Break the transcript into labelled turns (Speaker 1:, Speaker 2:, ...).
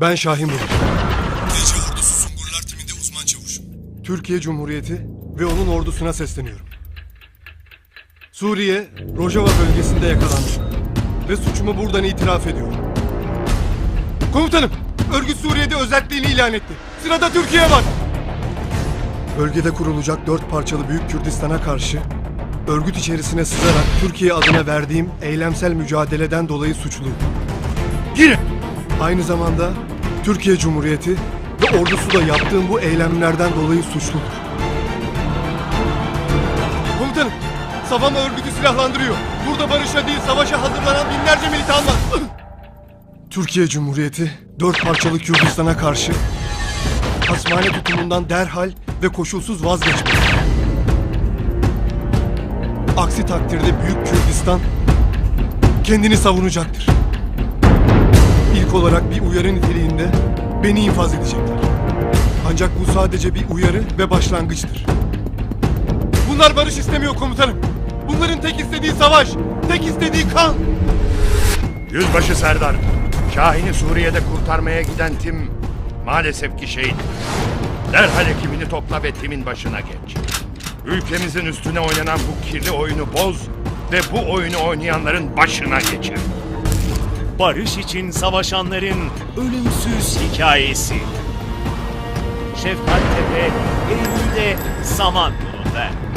Speaker 1: Ben Şahin Bulut.
Speaker 2: Gece Ordusu Sungurlar timinde uzman çavuşum.
Speaker 1: Türkiye Cumhuriyeti ve onun ordusuna sesleniyorum. Suriye, Rojava bölgesinde yakalandım. Ve suçumu buradan itiraf ediyorum. Komutanım, örgüt Suriye'de özelliğini ilan etti. Sırada Türkiye var. Bölgede kurulacak dört parçalı Büyük Kürdistan'a karşı örgüt içerisine sızarak Türkiye adına verdiğim eylemsel mücadeleden dolayı suçluyum.
Speaker 2: Girin!
Speaker 1: Aynı zamanda Türkiye Cumhuriyeti ve ordusu da yaptığım bu eylemlerden dolayı suçludur. Komutanım, Savama örgütü silahlandırıyor. Burada barışa değil savaşa hazırlanan binlerce militan var. Türkiye Cumhuriyeti dört parçalı Kürdistan'a karşı hasmane tutumundan derhal ve koşulsuz vazgeçmeli. Aksi takdirde Büyük Kürdistan kendini savunacaktır. İlk olarak bir uyarı niteliğinde beni infaz edecekler. Ancak bu sadece bir uyarı ve başlangıçtır. Bunlar barış istemiyor komutanım. Bunların tek istediği savaş, tek istediği kan.
Speaker 3: Yüzbaşı Serdar, Şahin'i Suriye'de kurtarmaya giden tim maalesef ki şehit. Derhal ekibini topla ve timin başına geç. Ülkemizin üstüne oynanan bu kirli oyunu boz ve bu oyunu oynayanların başına geçir.
Speaker 4: Barış için savaşanların ölümsüz hikayesi. Şefkat Tepe, Eylül'de Zaman Yolunda.